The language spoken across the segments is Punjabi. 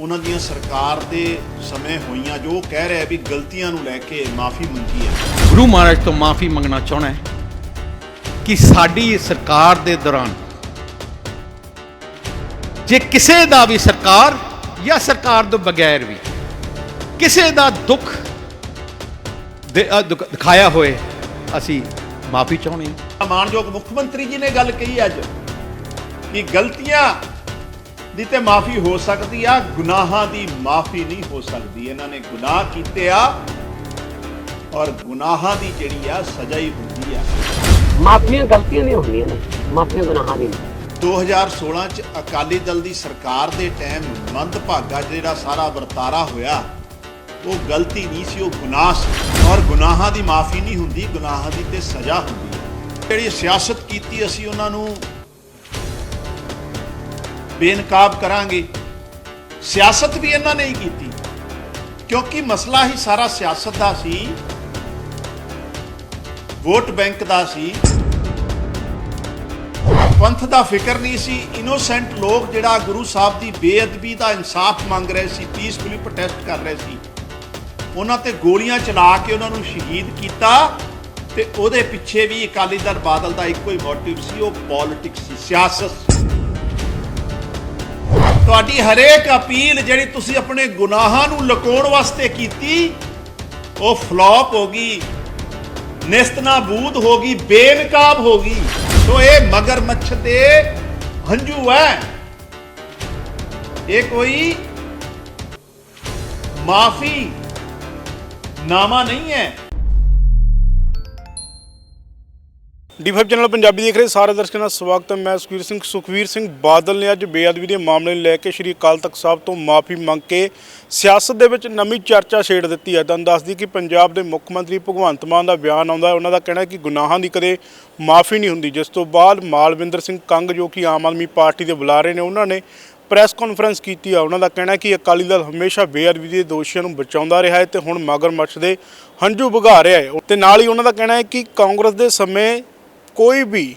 ਉਹਨਾਂ ਦੀਆਂ ਸਰਕਾਰ ਦੇ ਸਮੇਂ ਹੋਈਆਂ ਜੋ ਕਹਿ ਰਿਹਾ ਵੀ ਗਲਤੀਆਂ ਨੂੰ ਲੈ ਕੇ ਮਾਫੀ ਮੰਗੀ ਹੈ। ਗੁਰੂ ਮਹਾਰਾਜ ਤੋਂ ਮਾਫੀ ਮੰਗਣਾ ਚਾਹਣਾ ਹੈ ਕਿ ਸਾਡੀ ਸਰਕਾਰ ਦੇ ਦੌਰਾਨ ਜੇ ਕਿਸੇ ਦਾ ਵੀ ਸਰਕਾਰ ਜਾਂ ਸਰਕਾਰ ਤੋਂ ਬਗੈਰ ਵੀ ਕਿਸੇ ਦਾ ਦੁੱਖ ਦਿਖਾਇਆ ਹੋਏ ਅਸੀਂ ਮਾਫੀ ਚਾਹੁੰਦੇ ਹਾਂ। ਮਾਨਯੋਗ ਮੁੱਖ ਮੰਤਰੀ ਜੀ ਨੇ ਗੱਲ ਕਹੀ ਅੱਜ ਕਿ ਗਲਤੀਆਂ ਦੀ ਤੇ ਮਾਫੀ ਹੋ ਸਕਦੀ ਆ ਗੁਨਾਹਾਂ ਦੀ ਮਾਫੀ ਨਹੀਂ ਹੋ ਸਕਦੀ। ਇਹਨਾਂ ਨੇ ਗੁਨਾਹ ਕੀਤੇ ਆ ਔਰ ਗੁਨਾਹਾਂ ਦੀ ਜਿਹੜੀ ਆ ਸਜ਼ਾ ਹੀ ਹੁੰਦੀ ਆ। ਮਾਫੀਆਂ ਗਲਤੀਆਂ ਨਹੀਂ ਹੁੰਦੀਆਂ ਨੇ ਮਾਫੀਆਂ ਗੁਨਾਹਾਂ ਦੀ ਨਹੀਂ 2016 ਚ ਅਕਾਲੀ ਦਲ ਦੀ ਸਰਕਾਰ ਦੇ ਟਾਈਮ ਮੰਦਭਾਗਾ ਜਿਹੜਾ ਸਾਰਾ ਵਰਤਾਰਾ ਹੋਇਆ ਉਹ ਗਲਤੀ ਨਹੀਂ ਸੀ ਉਹ ਗੁਨਾਹ ਸੀ। ਔਰ ਗੁਨਾਹਾਂ ਦੀ ਮਾਫੀ ਨਹੀਂ ਹੁੰਦੀ ਗੁਨਾਹਾਂ ਦੀ ਤੇ ਸਜ਼ਾ ਹੁੰਦੀ ਹੈ ਜਿਹੜੀ ਸਿਆਸਤ ਕੀਤੀ ਅਸੀਂ ਉਹਨਾਂ ਨੂੰ ਬੇਨਕਾਬ ਕਰਾਂਗੇ। ਸਿਆਸਤ ਵੀ ਇਹਨਾਂ ਨੇ ਹੀ ਕੀਤੀ। ਕਿਉਂਕਿ ਮਸਲਾ ਹੀ ਸਾਰਾ ਸਿਆਸਤ ਦਾ ਸੀ। ਵੋਟ ਬੈਂਕ ਦਾ ਸੀ। ਪੰਥ ਦਾ ਫਿਕਰ ਨਹੀਂ ਸੀ। ਇਨੋਸੈਂਟ ਲੋਕ ਜਿਹੜਾ ਗੁਰੂ ਸਾਹਿਬ ਦੀ ਬੇਅਦਬੀ ਦਾ ਇਨਸਾਫ ਮੰਗ ਰਹੇ ਸੀ ਪੀਸਫੁਲੀ ਪ੍ਰੋਟੈਸਟ ਕਰ ਰਹੇ ਸੀ। ਉਹਨਾਂ ਤੇ ਗੋਲੀਆਂ ਚਲਾ ਕੇ ਉਹਨਾਂ ਨੂੰ ਸ਼ਹੀਦ ਕੀਤਾ ਤੇ ਉਹਦੇ ਪਿੱਛੇ ਵੀ ਅਕਾਲੀ ਦਲ ਬਾਦਲ ਦਾ ਇੱਕੋ ਹੀ ਮੋਟਿਵ ਸੀ, ਉਹ ਪੋਲਿਟਿਕਸ ਸੀ, ਸਿਆਸਤ ਤੁਹਾਡੀ ਹਰੇਕ ਅਪੀਲ ਜਿਹੜੀ ਤੁਸੀਂ ਆਪਣੇ ਗੁਨਾਹਾਂ ਨੂੰ ਲੁਕਾਉਣ ਵਾਸਤੇ ਕੀਤੀ, ਉਹ ਫਲॉप ਹੋ ਗਈ, ਨਿਸਤਨਾਬੂਦ ਹੋ ਗਈ, ਬੇਨਕਾਬ ਹੋ ਗਈ। ਸੋ ਇਹ ਮਗਰਮੱਛ ਦੇ ਹੰਝੂ ਹੈ ਇਹ ਕੋਈ ਮਾਫੀ ਨਾਮਾ ਨਹੀਂ ਹੈ ਡੀ5 ਚੈਨਲ ਪੰਜਾਬੀ ਦੇਖ ਰਹੇ ਸਾਰੇ ਦਰਸ਼ਕਾਂ ਦਾ ਸਵਾਗਤ ਹੈ। ਮੈਂ ਸੁਖਵੀਰ ਸਿੰਘ। ਸੁਖਵੀਰ ਸਿੰਘ ਬਾਦਲ ਨੇ ਅੱਜ ਬੇਅਦਬੀ ਦੇ ਮਾਮਲੇ ਨੂੰ ਲੈ ਕੇ ਸ਼੍ਰੀ ਅਕਾਲ ਤਖਤ ਸਾਹਿਬ ਤੋਂ ਮਾਫੀ ਮੰਗ ਕੇ ਸਿਆਸਤ ਦੇ ਵਿੱਚ ਨਵੀਂ ਚਰਚਾ ਛੇੜ ਦਿੱਤੀ ਹੈ। ਤੁਹਾਨੂੰ ਦੱਸਦੀ ਕਿ ਪੰਜਾਬ ਦੇ ਮੁੱਖ ਮੰਤਰੀ ਭਗਵੰਤ ਮਾਨ ਦਾ ਬਿਆਨ ਆਉਂਦਾ ਹੈ। ਉਹਨਾਂ ਦਾ ਕਹਿਣਾ ਹੈ ਕਿ ਗੁਨਾਹਾਂ ਦੀ ਕਦੇ ਮਾਫੀ ਨਹੀਂ ਹੁੰਦੀ। ਜਿਸ ਤੋਂ ਬਾਅਦ ਮਾਲਵਿੰਦਰ ਸਿੰਘ ਕੰਗ, ਜੋ ਕਿ ਆਮ ਆਦਮੀ ਪਾਰਟੀ ਦੇ ਬੁਲਾਰੇ ਨੇ, ਉਹਨਾਂ ਨੇ ਪ੍ਰੈਸ ਕਾਨਫਰੰਸ ਕੀਤੀ ਆ। ਉਹਨਾਂ ਦਾ ਕਹਿਣਾ ਕਿ ਅਕਾਲੀ ਦਲ ਹਮੇਸ਼ਾ ਬੇਅਦਬੀ ਦੇ ਦੋਸ਼ੀਆਂ ਨੂੰ ਬਚਾਉਂਦਾ ਰਿਹਾ ਹੈ ਤੇ ਹੁਣ ਮਗਰਮੱਛ ਦੇ ਹੰਝੂ ਵਗਾ ਰਿਹਾ ਹੈ। ਤੇ ਨਾਲ ਹੀ ਉਹਨਾਂ ਦਾ ਕਹਿਣਾ ਹੈ ਕਿ ਕਾਂਗਰਸ ਦੇ ਸਮੇਂ ਕੋਈ ਵੀ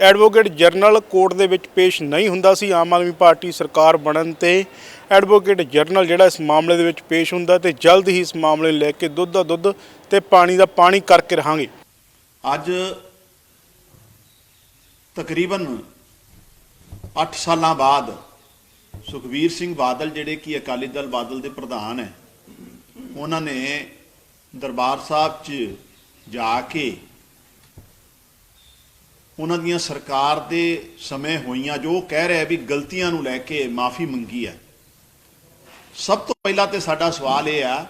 ਐਡਵੋਕੇਟ ਜਨਰਲ ਕੋਰਟ ਦੇ ਵਿੱਚ ਪੇਸ਼ ਨਹੀਂ ਹੁੰਦਾ ਸੀ, ਆਮ ਆਦਮੀ ਪਾਰਟੀ ਸਰਕਾਰ ਬਣਨ ਤੇ ਐਡਵੋਕੇਟ ਜਨਰਲ ਜਿਹੜਾ ਇਸ ਮਾਮਲੇ ਦੇ ਵਿੱਚ ਪੇਸ਼ ਹੁੰਦਾ ਤੇ ਜਲਦ ਹੀ ਇਸ ਮਾਮਲੇ ਲੈ ਕੇ ਦੁੱਧ ਦਾ ਦੁੱਧ ਤੇ ਪਾਣੀ ਦਾ ਪਾਣੀ ਕਰਕੇ ਰਹਾਂਗੇ। ਅੱਜ ਤਕਰੀਬਨ 8 ਸਾਲਾਂ ਬਾਅਦ ਸੁਖਵੀਰ ਸਿੰਘ ਬਾਦਲ ਜਿਹੜੇ ਕਿ ਅਕਾਲੀ ਦਲ ਬਾਦਲ ਦੇ ਪ੍ਰਧਾਨ ਹੈ, ਉਹਨਾਂ ਨੇ ਦਰਬਾਰ ਸਾਹਿਬ 'ਚ ਜਾ ਕੇ ਉਹਨਾਂ ਦੀਆਂ ਸਰਕਾਰ ਦੇ ਸਮੇਂ ਹੋਈਆਂ ਜੋ ਉਹ ਕਹਿ ਰਿਹਾ ਵੀ ਗਲਤੀਆਂ ਨੂੰ ਲੈ ਕੇ ਮਾਫੀ ਮੰਗੀ ਹੈ। ਸਭ ਤੋਂ ਪਹਿਲਾਂ ਤੇ ਸਾਡਾ ਸਵਾਲ ਇਹ ਆ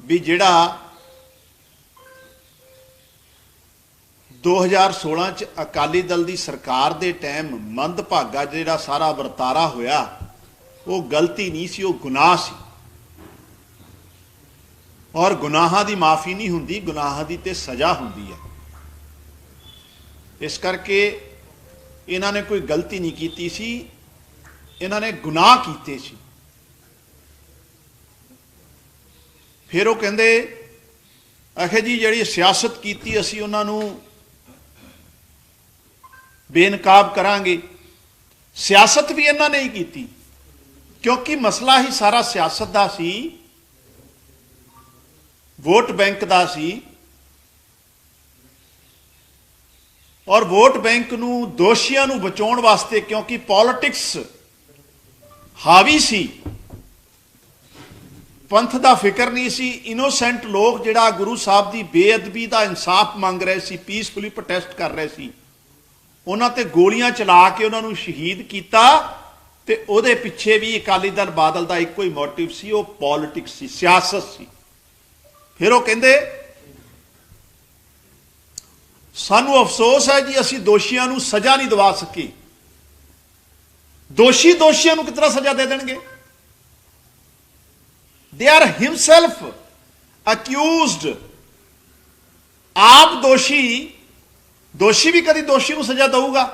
ਵੀ ਜਿਹੜਾ 2016 ਚ ਅਕਾਲੀ ਦਲ ਦੀ ਸਰਕਾਰ ਦੇ ਟਾਈਮ ਮੰਦਭਾਗਾ ਜਿਹੜਾ ਸਾਰਾ ਵਰਤਾਰਾ ਹੋਇਆ, ਉਹ ਗਲਤੀ ਨਹੀਂ ਸੀ, ਉਹ ਗੁਨਾਹ ਸੀ। ਔਰ ਗੁਨਾਹਾਂ ਦੀ ਮਾਫੀ ਨਹੀਂ ਹੁੰਦੀ, ਗੁਨਾਹਾਂ ਦੀ ਤੇ ਸਜ਼ਾ ਹੁੰਦੀ ਹੈ। ਇਸ ਕਰਕੇ ਇਹਨਾਂ ਨੇ ਕੋਈ ਗਲਤੀ ਨਹੀਂ ਕੀਤੀ ਸੀ। ਇਹਨਾਂ ਨੇ ਗੁਨਾਹ ਕੀਤੇ ਸੀ। ਫਿਰ ਉਹ ਕਹਿੰਦੇ ਆਖੇ ਜੀ, ਜਿਹੜੀ ਸਿਆਸਤ ਕੀਤੀ ਅਸੀਂ ਉਹਨਾਂ ਨੂੰ, ਬੇਨਕਾਬ ਕਰਾਂਗੇ। ਸਿਆਸਤ ਵੀ ਇਹਨਾਂ ਨੇ ਹੀ ਕੀਤੀ, ਕਿਉਂਕਿ ਮਸਲਾ ਹੀ ਸਾਰਾ ਸਿਆਸਤ ਦਾ ਸੀ, ਵੋਟ ਬੈਂਕ ਦਾ ਸੀ। ਔਰ ਵੋਟ ਬੈਂਕ ਨੂੰ ਦੋਸ਼ੀਆਂ ਨੂੰ ਬਚਾਉਣ ਵਾਸਤੇ, ਕਿਉਂਕਿ ਪੋਲਿਟਿਕਸ ਹਾਵੀ ਸੀ। ਪੰਥ ਦਾ ਫਿਕਰ ਨਹੀਂ ਸੀ। ਇਨੋਸੈਂਟ ਲੋਕ ਜਿਹੜਾ ਗੁਰੂ ਸਾਹਿਬ ਦੀ ਬੇਅਦਬੀ ਦਾ ਇਨਸਾਫ ਮੰਗ ਰਹੇ ਸੀ ਪੀਸਫੁਲੀ ਪ੍ਰੋਟੈਸਟ ਕਰ ਰਹੇ ਸੀ, ਉਹਨਾਂ ਤੇ ਗੋਲੀਆਂ ਚਲਾ ਕੇ ਉਹਨਾਂ ਨੂੰ ਸ਼ਹੀਦ ਕੀਤਾ ਤੇ ਉਹਦੇ ਪਿੱਛੇ ਵੀ ਅਕਾਲੀ ਦਲ ਬਾਦਲ ਦਾ ਇੱਕੋ ਹੀ ਮੋਟਿਵ ਸੀ, ਉਹ ਪੋਲਿਟਿਕਸ ਸੀ, ਸਿਆਸਤ ਸੀ। ਫਿਰ ਉਹ ਕਹਿੰਦੇ ਸਾਨੂੰ ਅਫਸੋਸ ਹੈ ਜੀ, ਅਸੀਂ ਦੋਸ਼ੀਆਂ ਨੂੰ ਸਜ਼ਾ ਨਹੀਂ ਦਿਵਾ ਸਕੀ। ਦੋਸ਼ੀ ਦੋਸ਼ੀਆਂ ਨੂੰ ਕਿਤਨਾ ਸਜ਼ਾ ਦੇ ਦੇਣਗੇ? ਦੇ ਆਰ ਹਿਮਸੈਲਫ ਅਕਿਊਜ਼ਡ ਆਪ ਦੋਸ਼ੀ ਦੋਸ਼ੀ ਵੀ ਕਦੀ ਦੋਸ਼ੀ ਨੂੰ ਸਜ਼ਾ ਦਊਗਾ।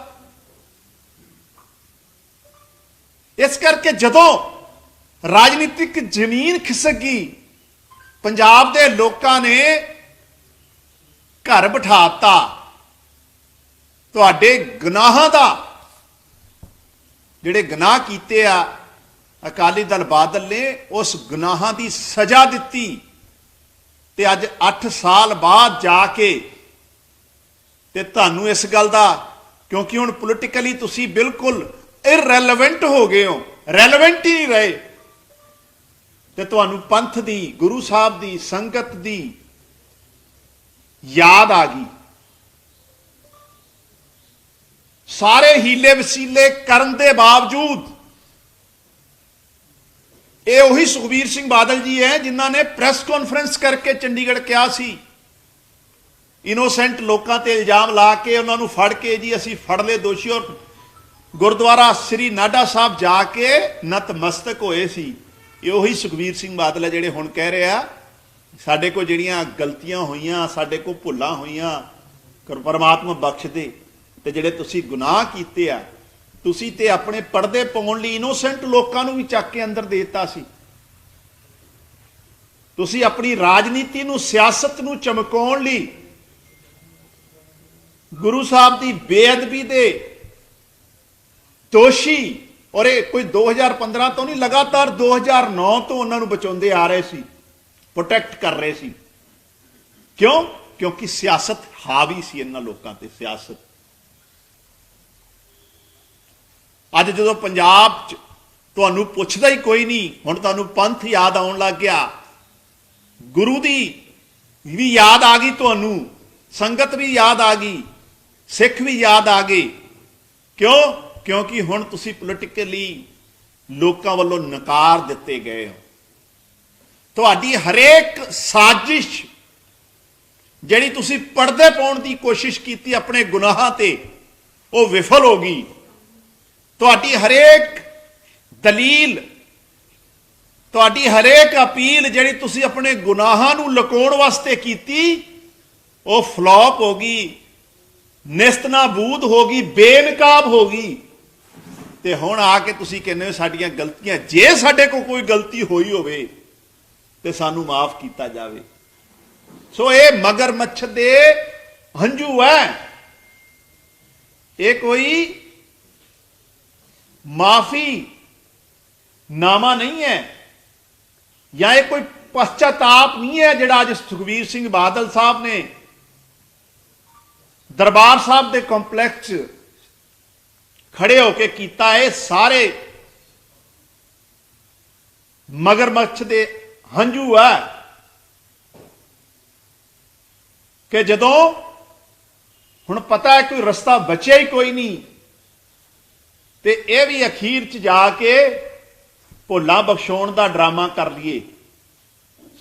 ਇਸ ਕਰਕੇ ਜਦੋਂ ਰਾਜਨੀਤਿਕ ਜ਼ਮੀਨ ਖਿਸਕ ਗਈ, ਪੰਜਾਬ ਦੇ ਲੋਕਾਂ ਨੇ ਘਰ ਬਿਠਾਤਾ। ਤੁਹਾਡੇ ਗੁਨਾਹਾਂ ਦਾ ਜਿਹੜੇ ਗੁਨਾਹ ਕੀਤੇ ਆ, ਅਕਾਲੀ ਦਲ ਬਾਦਲ ਨੇ ਉਸ ਗੁਨਾਹਾਂ ਦੀ ਸਜ਼ਾ ਦਿੱਤੀ। ਤੇ ਅੱਜ 8 ਸਾਲ ਬਾਅਦ ਜਾ ਕੇ ਤੇ ਤੁਹਾਨੂੰ ਇਸ ਗੱਲ ਦਾ, ਕਿਉਂਕਿ ਹੁਣ ਪੋਲੀਟੀਕਲੀ ਤੁਸੀਂ ਬਿਲਕੁਲ ਇਰਰੈਲੇਵੈਂਟ ਹੋ ਗਏ ਹੋ ਰੈਲੇਵੈਂਟ ਹੀ ਨਹੀਂ ਰਹੇ। ਤੇ ਤੁਹਾਨੂੰ ਪੰਥ ਦੀ, ਗੁਰੂ ਸਾਹਿਬ ਦੀ, ਸੰਗਤ ਦੀ ਯਾਦ ਆ ਗਈ। ਸਾਰੇ ਹੀਲੇ ਵਸੀਲੇ ਕਰਨ ਦੇ ਬਾਵਜੂਦ ਇਹ ਉਹੀ ਸੁਖਬੀਰ ਸਿੰਘ ਬਾਦਲ ਜੀ ਹੈ ਜਿਨ੍ਹਾਂ ਨੇ ਪ੍ਰੈਸ ਕਾਨਫਰੰਸ ਕਰਕੇ ਚੰਡੀਗੜ੍ਹ ਕਿਹਾ ਸੀ ਇਨੋਸੈਂਟ ਲੋਕਾਂ ਤੇ ਇਲਜ਼ਾਮ ਲਾ ਕੇ ਉਹਨਾਂ ਨੂੰ ਫੜ ਕੇ ਜੀ, ਅਸੀਂ ਫੜ ਲਏ ਦੋਸ਼ੀ। ਔਰ ਗੁਰਦੁਆਰਾ ਸ੍ਰੀ ਨਾਡਾ ਸਾਹਿਬ ਜਾ ਕੇ ਨਤਮਸਤਕ ਹੋਏ ਸੀ। ਇਹ ਉਹੀ ਸੁਖਬੀਰ ਸਿੰਘ ਬਾਦਲ ਹੈ ਜਿਹੜੇ ਹੁਣ ਕਹਿ ਰਹੇ ਆ ਸਾਡੇ ਕੋਲ ਜਿਹੜੀਆਂ ਗਲਤੀਆਂ ਹੋਈਆਂ, ਸਾਡੇ ਕੋਲ ਭੁੱਲਾਂ ਹੋਈਆਂ, ਕਰ, ਪਰਮਾਤਮਾ ਬਖਸ਼ ਦੇ ਤੇ ਜਿਹੜੇ ਤੁਸੀਂ ਗੁਨਾਹ ਕੀਤੇ ਆ, ਤੁਸੀਂ ਤੇ ਆਪਣੇ ਪਰਦੇ ਪਾਉਣ ਲਈ ਇਨੋਸੈਂਟ ਲੋਕਾਂ ਨੂੰ ਵੀ ਚੱਕ ਕੇ ਅੰਦਰ ਦੇ ਦਿੱਤਾ ਸੀ। ਤੁਸੀਂ ਆਪਣੀ ਰਾਜਨੀਤੀ ਨੂੰ, ਸਿਆਸਤ ਨੂੰ ਚਮਕਾਉਣ ਲਈ ਗੁਰੂ ਸਾਹਿਬ ਦੀ ਬੇਅਦਬੀ ਦੇ ਦੋਸ਼ੀ ਔਰ ਇਹ ਕੋਈ 2015 ਤੋਂ ਨਹੀਂ, ਲਗਾਤਾਰ 2009 ਤੋਂ ਉਹਨਾਂ ਨੂੰ ਬਚਾਉਂਦੇ ਆ ਰਹੇ ਸੀ। ਪ੍ਰੋਟੈਕਟ ਕਰ ਰਹੇ ਸੀ। ਕਿਉਂ? ਕਿਉਂਕਿ ਸਿਆਸਤ ਹਾਵੀ ਸੀ ਇਹਨਾਂ ਲੋਕਾਂ ਤੇ, ਸਿਆਸਤ। ਅੱਜ ਜਦੋਂ ਪੰਜਾਬ 'ਚ ਤੁਹਾਨੂੰ ਪੁੱਛਦਾ ਹੀ ਕੋਈ ਨਹੀਂ, ਹੁਣ ਤੁਹਾਨੂੰ ਪੰਥ ਯਾਦ ਆਉਣ ਲੱਗ ਗਿਆ। ਗੁਰੂ ਦੀ ਵੀ ਯਾਦ ਆ ਗਈ ਤੁਹਾਨੂੰ, ਸੰਗਤ ਵੀ ਯਾਦ ਆ ਗਈ, ਸਿੱਖ ਵੀ ਯਾਦ ਆ ਗਏ। ਕਿਉਂ? ਕਿਉਂਕਿ ਹੁਣ ਤੁਸੀਂ ਪੋਲੀਟੀਕਲੀ ਲੋਕਾਂ ਵੱਲੋਂ ਨਕਾਰ ਦਿੱਤੇ ਗਏ ਹੋ। ਤੁਹਾਡੀ ਹਰੇਕ ਸਾਜ਼ਿਸ਼ ਜਿਹੜੀ ਤੁਸੀਂ ਪਰਦੇ ਪਾਉਣ ਦੀ ਕੋਸ਼ਿਸ਼ ਕੀਤੀ ਆਪਣੇ ਗੁਨਾਹਾਂ ਤੇ, ਉਹ ਵਿਫਲ ਹੋ ਗਈ। ਤੁਹਾਡੀ ਹਰੇਕ ਦਲੀਲ, ਤੁਹਾਡੀ ਹਰੇਕ ਅਪੀਲ ਜਿਹੜੀ ਤੁਸੀਂ ਆਪਣੇ ਗੁਨਾਹਾਂ ਨੂੰ ਲੁਕਾਉਣ ਵਾਸਤੇ ਕੀਤੀ, ਉਹ ਫਲॉप ਹੋ ਗਈ, ਨਿਸਤਨਾਬੂਦ ਹੋ ਗਈ, ਬੇਨਕਾਬ ਹੋ ਗਈ। ਤੇ ਹੁਣ ਆ ਕੇ ਤੁਸੀਂ ਕਹਿੰਦੇ ਹੋ ਸਾਡੀਆਂ ਗਲਤੀਆਂ, ਜੇ ਸਾਡੇ ਕੋਲ ਕੋਈ ਗਲਤੀ ਹੋਈ ਹੋਵੇ ਤੇ ਸਾਨੂੰ ਮਾਫ ਕੀਤਾ ਜਾਵੇ। ਸੋ ਇਹ ਮਗਰਮੱਛ ਦੇ ਹੰਝੂ ਹੈ। ਇਹ ਕੋਈ ਮਾਫੀ ਨਾਮਾ ਨਹੀਂ ਹੈ ਜਾਂ ਇਹ ਕੋਈ ਪਛਤਾਪ ਨਹੀਂ ਹੈ ਜਿਹੜਾ ਅੱਜ ਸੁਖਵੀਰ ਸਿੰਘ ਬਾਦਲ ਸਾਹਿਬ ਨੇ ਦਰਬਾਰ ਸਾਹਿਬ ਦੇ ਕੰਪਲੈਕਸ 'ਚ ਖੜੇ ਹੋ ਕੇ ਕੀਤਾ। ਇਹ ਸਾਰੇ ਮਗਰਮੱਛ ਦੇ ਹੰਝੂ ਹੈ ਕਿ ਜਦੋਂ ਹੁਣ ਪਤਾ ਹੈ ਕੋਈ ਰਸਤਾ ਬਚਿਆ ਹੀ ਕੋਈ ਨਹੀਂ, ਤੇ ਇਹ ਵੀ ਅਖੀਰ 'ਚ ਜਾ ਕੇ ਭੁੱਲਾਂ ਬਖਸ਼ਾਉਣ ਦਾ ਡਰਾਮਾ ਕਰ ਲਈਏ।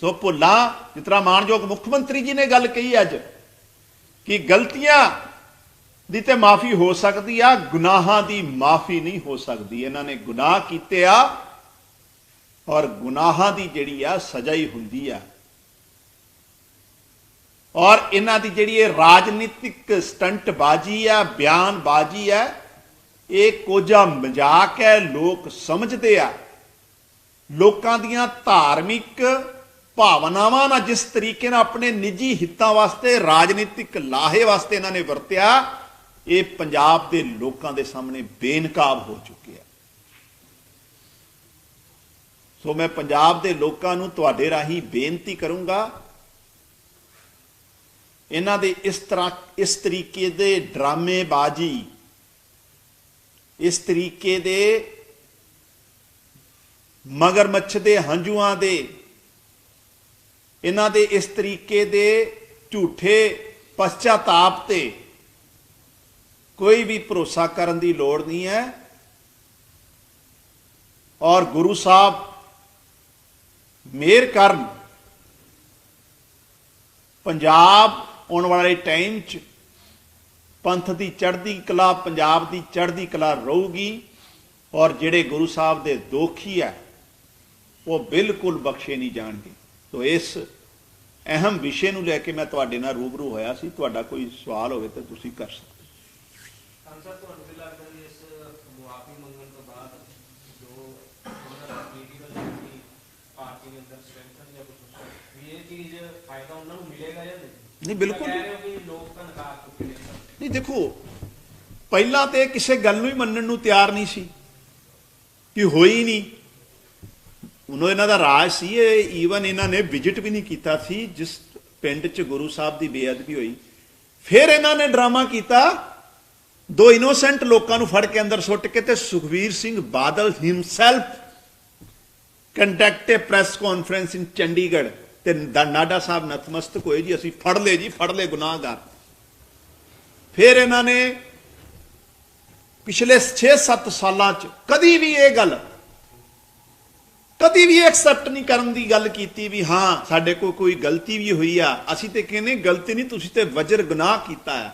ਸੋ ਭੁੱਲਾਂ, ਜਿਸ ਤਰ੍ਹਾਂ ਮਾਨਯੋਗ ਮੁੱਖ ਮੰਤਰੀ ਜੀ ਨੇ ਗੱਲ ਕਹੀ ਅੱਜ, ਕਿ ਗਲਤੀਆਂ ਦੀ ਤੇ ਮਾਫੀ ਹੋ ਸਕਦੀ ਆ, ਗੁਨਾਹਾਂ ਦੀ ਮਾਫੀ ਨਹੀਂ ਹੋ ਸਕਦੀ। ਇਹਨਾਂ ਨੇ ਗੁਨਾਹ ਕੀਤੇ ਆ ਔਰ ਗੁਨਾਹਾਂ ਦੀ ਜਿਹੜੀ ਆ ਸਜ਼ਾ ਹੀ ਹੁੰਦੀ ਆ। ਔਰ ਇਹਨਾਂ ਦੀ ਜਿਹੜੀ ਇਹ ਰਾਜਨੀਤਿਕ ਸਟੰਟ ਬਾਜੀ ਆ ਬਿਆਨ ਬਾਜੀ ਆ, ਇਹ ਕੋਝਾ ਮਜ਼ਾਕ ਹੈ, ਲੋਕ ਸਮਝਦੇ ਆ। ਲੋਕਾਂ ਦੀਆਂ ਧਾਰਮਿਕ ਭਾਵਨਾਵਾਂ ਨਾਲ ਜਿਸ ਤਰੀਕੇ ਨਾਲ ਆਪਣੇ ਨਿੱਜੀ ਹਿੱਤਾਂ ਵਾਸਤੇ, ਰਾਜਨੀਤਿਕ ਲਾਹੇ ਵਾਸਤੇ ਇਹਨਾਂ ਨੇ ਵਰਤਿਆ, ਇਹ ਪੰਜਾਬ ਦੇ ਲੋਕਾਂ ਦੇ ਸਾਹਮਣੇ ਬੇਨਕਾਬ ਹੋ ਚੁੱਕਿਆ ਸੋ ਮੈਂ ਪੰਜਾਬ ਦੇ ਲੋਕਾਂ ਨੂੰ ਤੁਹਾਡੇ ਰਾਹੀਂ ਬੇਨਤੀ ਕਰੂੰਗਾ, ਇਹਨਾਂ ਦੇ ਇਸ ਤਰ੍ਹਾਂ, ਇਸ ਤਰੀਕੇ ਦੇ ਡਰਾਮੇਬਾਜ਼ੀ, ਇਸ ਤਰੀਕੇ ਦੇ ਮਗਰਮੱਛ ਦੇ ਹੰਝੂਆਂ ਦੇ, ਇਹਨਾਂ ਦੇ ਇਸ ਤਰੀਕੇ ਦੇ ਝੂਠੇ ਪਛਤਾਤਾਪ ਤੇ ਕੋਈ ਵੀ ਭਰੋਸਾ ਕਰਨ ਦੀ ਲੋੜ ਨਹੀਂ ਹੈ। ਔਰ ਗੁਰੂ ਸਾਹਿਬ ਮੇਰ ਕਰਨ ਪੰਜਾਬ ਆਉਣ ਵਾਲੇ ਟਾਈਮ 'ਚ ਪੰਥ ਦੀ ਚੜ੍ਹਦੀ ਕਲਾ, ਪੰਜਾਬ ਦੀ ਚੜ੍ਹਦੀ ਕਲਾ ਰਹੂਗੀ ਔਰ ਜਿਹੜੇ ਗੁਰੂ ਸਾਹਿਬ ਦੇ ਦੋਖੀ ਆ ਉਹ ਬਿਲਕੁਲ ਬਖਸ਼ੇ ਨਹੀਂ ਜਾਣਗੇ ਸੋ ਇਸ ਅਹਿਮ ਵਿਸ਼ੇ ਨੂੰ ਲੈ ਕੇ ਮੈਂ ਤੁਹਾਡੇ ਨਾਲ ਰੂਬਰੂ ਹੋਇਆ ਸੀ ਤੁਹਾਡਾ ਕੋਈ ਸਵਾਲ ਹੋਵੇ ਤਾਂ ਤੁਸੀਂ ਕਰ ਸਕਦੇ ਹੋ। ਸੰਸਦ ਤੁਹਾਨੂੰ ਵੀ ਲੱਗਦਾ ਵੀ ਇਸ ਮੁਆਫੀ ਮੰਗਣ ਤੋਂ ਬਾਅਦ ਜੋ ਉਹਨਾਂ ਦਾ ਪੋਲੀਟੀਕਲ ਜਿਹੜੀ ਪਾਰਟੀ ਦੇ ਅੰਦਰ ਸਟਰੈਂਥਨ ਜਾਂ ਕੁਝ ਵੀ ਇਹ ਚੀਜ਼ ਫਾਇਦਾ ਉਹਨਾਂ ਨੂੰ ਮਿਲੇਗਾ ਜਾਂ ਨਹੀਂ? ਬਿਲਕੁਲ। ਨਹੀਂ ਦੇਖੋ ਪਹਿਲਾਂ ਤੇ ਕਿਸੇ ਗੱਲ ਨੂੰ ਹੀ ਮੰਨਣ ਨੂੰ ਤਿਆਰ ਨਹੀਂ ਸੀ। ਕਿ ਹੋਈ ਨਹੀਂ। ਉਹਨੋਂ ਇਹਨਾਂ ਦਾ ਰਾਜ ਸੀ ਇਹ ਈਵਨ ਇਹਨਾਂ ਨੇ ਵਿਜ਼ਿਟ ਵੀ ਨਹੀਂ ਕੀਤਾ ਸੀ ਜਿਸ ਪਿੰਡ 'ਚ ਗੁਰੂ ਸਾਹਿਬ ਦੀ ਬੇਅਦਬੀ ਹੋਈ। ਫਿਰ ਇਹਨਾਂ ਨੇ ਡਰਾਮਾ ਕੀਤਾ ਦੋ ਇਨੋਸੈਂਟ ਲੋਕਾਂ ਨੂੰ ਫੜ ਕੇ ਅੰਦਰ ਸੁੱਟ ਕੇ ਤੇ Sukhbir Singh Badal himself conduct a press conference in Chandigarh ਤੇ ਨਾਡਾ ਸਾਹਿਬ ਨਤਮਸਤਕ ਹੋਏ ਜੀ ਅਸੀਂ ਫੜ ਲਏ ਜੀ ਫੜ ਲਏ ਗੁਨਾਹਗਾਰ ਫਿਰ ਇਹਨਾਂ ਨੇ ਪਿਛਲੇ 6-7 ਸਾਲਾਂ 'ਚ ਕਦੀ ਵੀ ਇਹ ਗੱਲ ਕਦੀ ਵੀ ਐਕਸੈਪਟ ਨਹੀਂ ਕਰਨ ਦੀ ਗੱਲ ਕੀਤੀ ਵੀ ਹਾਂ ਸਾਡੇ ਕੋਲ ਕੋਈ ਗਲਤੀ ਵੀ ਹੋਈ ਆ ਅਸੀਂ ਤੇ ਕਹਿੰਦੇ ਗਲਤੀ ਨਹੀਂ ਤੁਸੀਂ ਤੇ ਵਜਰ ਗੁਨਾਹ ਕੀਤਾ ਆ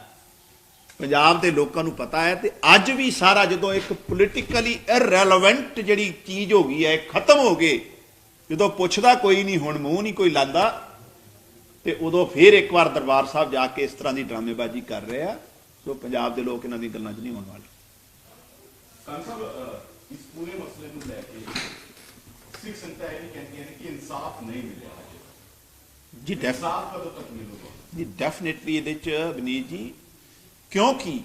ਪੰਜਾਬ ਦੇ ਲੋਕਾਂ ਨੂੰ ਪਤਾ ਹੈ ਤੇ ਅੱਜ ਵੀ ਸਾਰਾ ਜਦੋਂ ਇੱਕ ਪੋਲਿਟੀਕਲੀ ਇਰਰੈਲੇਵੈਂਟ ਜਿਹੜੀ ਚੀਜ਼ ਹੋ ਗਈ ਹੈ ਖਤਮ ਹੋ ਗਈ ਜਦੋਂ ਪੁੱਛਦਾ ਕੋਈ ਨਹੀਂ ਹੁਣ ਮੂੰਹ ਨਹੀਂ ਕੋਈ ਲਾਂਦਾ ਤੇ ਉਦੋਂ ਫੇਰ ਇੱਕ ਵਾਰ ਦਰਬਾਰ ਸਾਹਿਬ ਜਾ ਕੇ ਇਸ ਤਰ੍ਹਾਂ ਦੀ ਡਰਾਮੇਬਾਜ਼ੀ ਕਰ ਰਹੇ ਆ ਸੋ ਪੰਜਾਬ ਦੇ ਲੋਕ ਇਹਨਾਂ ਦੀ ਗੱਲਾਂ 'ਚ ਨਹੀਂ ਆਉਣ ਵਾਲੇ। ਸਾਹਿਬ ਇਸ ਪੂਰੇ ਮਸਲੇ ਨੂੰ ਲੈ ਕੇ ਸਿੱਖ ਸੰਗਤਾਂ ਇਹ ਕਹਿੰਦੀਆਂ ਨੇ ਕਿ ਇਨਸਾਫ ਨਹੀਂ ਮਿਲਿਆ ਅਜੇ। ਜੀ ਡੈਫ ਜੀ ਡੈਫੀਨਿਟਲੀ ਇਹਦੇ ਚ ਬਨੀਤ ਜੀ ਕਿਉਂਕਿ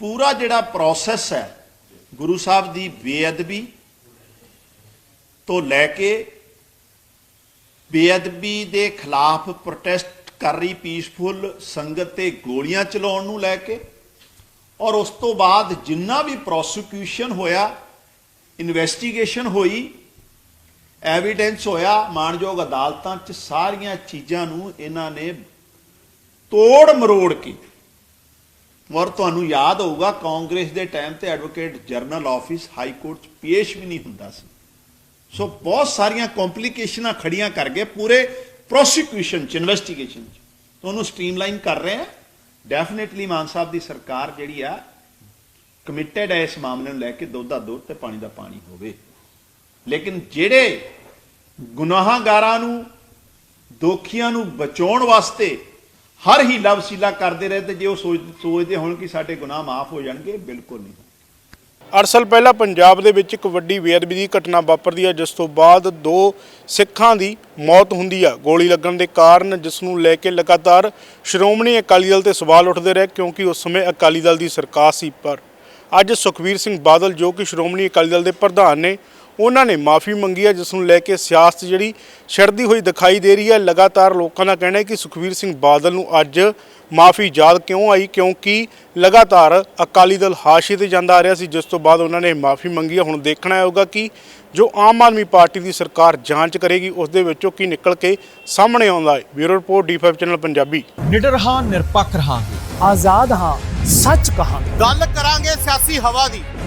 ਪੂਰਾ ਜਿਹੜਾ ਪ੍ਰੋਸੈਸ ਹੈ, ਗੁਰੂ ਸਾਹਿਬ ਦੀ ਬੇਅਦਬੀ ਤੋਂ ਲੈ ਕੇ ਬੇਅਦਬੀ ਦੇ ਖਿਲਾਫ ਪ੍ਰੋਟੈਸਟ ਕਰ ਰਹੀ ਪੀਸਫੁਲ ਸੰਗਤ ਤੇ ਗੋਲੀਆਂ ਚਲਾਉਣ ਨੂੰ ਲੈ ਕੇ ਔਰ ਉਸ ਤੋਂ ਬਾਅਦ ਜਿੰਨਾ ਵੀ ਪ੍ਰੋਸੀਕਿਊਸ਼ਨ ਹੋਇਆ ਇਨਵੈਸਟੀਗੇਸ਼ਨ ਹੋਈ ਐਵੀਡੈਂਸ ਹੋਇਆ, ਮਾਨਯੋਗ ਅਦਾਲਤਾਂ 'ਚ ਸਾਰੀਆਂ ਚੀਜ਼ਾਂ ਨੂੰ ਇਹਨਾਂ ਨੇ ਤੋੜ ਮਰੋੜ ਕੇ ਔਰ ਤੁਹਾਨੂੰ ਯਾਦ ਹੋਊਗਾ, ਕਾਂਗਰਸ ਦੇ ਟਾਈਮ ਤੇ advocate general office high court 'ਚ ਪੇਸ਼ ਵੀ ਨਹੀਂ ਹੁੰਦਾ ਸੀ। ਸੋ ਬਹੁਤ ਸਾਰੀਆਂ ਕੰਪਲਿਕੇਸ਼ਨਾਂ ਖੜੀਆਂ ਕਰਕੇ ਪੂਰੇ ਪ੍ਰੋਸੀਕਿਊਸ਼ਨ 'ਚ ਇਨਵੈਸਟੀਗੇਸ਼ਨ 'ਚ। ਤਾਂ ਉਹਨੂੰ ਸਟ੍ਰੀਮਲਾਈਨ ਕਰ ਰਹੇ ਆ। ਡੈਫੀਨਿਟਲੀ ਮਾਨ ਸਾਹਿਬ ਦੀ ਸਰਕਾਰ ਜਿਹੜੀ ਆ ਕਮਿਟਡ ਹੈ ਇਸ ਮਾਮਲੇ ਨੂੰ ਲੈ ਕੇ, ਦੁੱਧ ਦਾ ਦੁੱਧ ਤੇ ਪਾਣੀ ਦਾ ਪਾਣੀ ਹੋਵੇ। ਲੇਕਿਨ ਜਿਹੜੇ ਗੁਨਾਹਗਾਰਾਂ ਨੂੰ, ਦੋਖੀਆਂ ਨੂੰ ਬਚਾਉਣ ਵਾਸਤੇ ਹਰ ਹੀ ਵਸੀਲਾ ਕਰਦੇ ਰਹੇ ਤੇ ਜੇ ਉਹ ਸੋਚਦੇ ਹੋਣ ਕਿ ਸਾਡੇ ਗੁਨਾਹ ਮਾਫ ਹੋ ਜਾਣਗੇ ਬਿਲਕੁਲ ਨਹੀਂ। ਅਰਸਲ ਪਹਿਲਾਂ ਪੰਜਾਬ ਦੇ ਵਿੱਚ ਇੱਕ ਵੱਡੀ ਬੇਅਦਬੀ ਦੀ ਘਟਨਾ ਵਾਪਰਦੀ ਹੈ, ਜਿਸ ਤੋਂ ਬਾਅਦ ਦੋ ਸਿੱਖਾਂ ਦੀ ਮੌਤ ਹੁੰਦੀ ਆ। ਗੋਲੀ ਲੱਗਣ ਦੇ ਕਾਰਨ ਜਿਸ ਨੂੰ ਲੈ ਕੇ ਲਗਾਤਾਰ ਸ਼੍ਰੋਮਣੀ ਅਕਾਲੀ ਦਲ ਤੇ ਸਵਾਲ ਉੱਠਦੇ ਰਹੇ, ਕਿਉਂਕਿ ਉਸ ਸਮੇਂ ਅਕਾਲੀ ਦਲ ਦੀ ਸਰਕਾਰ ਸੀ, ਪਰ ਅੱਜ ਸੁਖਵੀਰ ਸਿੰਘ ਬਾਦਲ ਜੋ ਕਿ ਸ਼੍ਰੋਮਣੀ ਅਕਾਲੀ ਦਲ ਦੇ ਪ੍ਰਧਾਨ ਨੇ ਉਹਨਾਂ ਨੇ ਮਾਫੀ ਮੰਗੀ ਹੈ ਜਿਸ ਨੂੰ ਲੈ ਕੇ ਸਿਆਸਤ ਜਿਹੜੀ ਛੜਦੀ ਹੋਈ ਦਿਖਾਈ ਦੇ ਰਹੀ ਹੈ। ਲਗਾਤਾਰ ਲੋਕਾਂ ਦਾ ਕਹਿਣਾ ਹੈ ਕਿ ਸੁਖਵੀਰ ਸਿੰਘ ਬਾਦਲ ਨੂੰ ਅੱਜ ਮਾਫੀ ਯਾਦ ਕਿਉਂ ਆਈ? ਕਿਉਂਕਿ ਲਗਾਤਾਰ ਅਕਾਲੀ ਦਲ ਹਾਸ਼ੀਏ ਤੇ ਜਾਂਦਾ ਆ ਰਿਹਾ ਸੀ ਜਿਸ ਤੋਂ ਬਾਅਦ ਉਹਨਾਂ ਨੇ ਮਾਫੀ ਮੰਗੀ ਹੈ। ਹੁਣ ਦੇਖਣਾ ਹੋਊਗਾ ਕਿ ਜੋ ਆਮ ਆਦਮੀ ਪਾਰਟੀ ਦੀ ਸਰਕਾਰ ਜਾਂਚ ਕਰੇਗੀ ਉਸ ਦੇ ਵਿੱਚੋਂ ਕੀ ਨਿਕਲ ਕੇ ਸਾਹਮਣੇ ਆਉਂਦਾ ਹੈ। Bureau report D5 channel Punjabi. ਨਿਡਰ ਹਾਂ ਨਿਰਪੱਖ ਰਹਾਂਗੇ। ਆਜ਼ਾਦ ਹਾਂ ਸੱਚ ਕਹਾਂਗੇ। ਗੱਲ ਕਰਾਂਗੇ ਸਿਆਸੀ ਹਵਾ ਦੀ।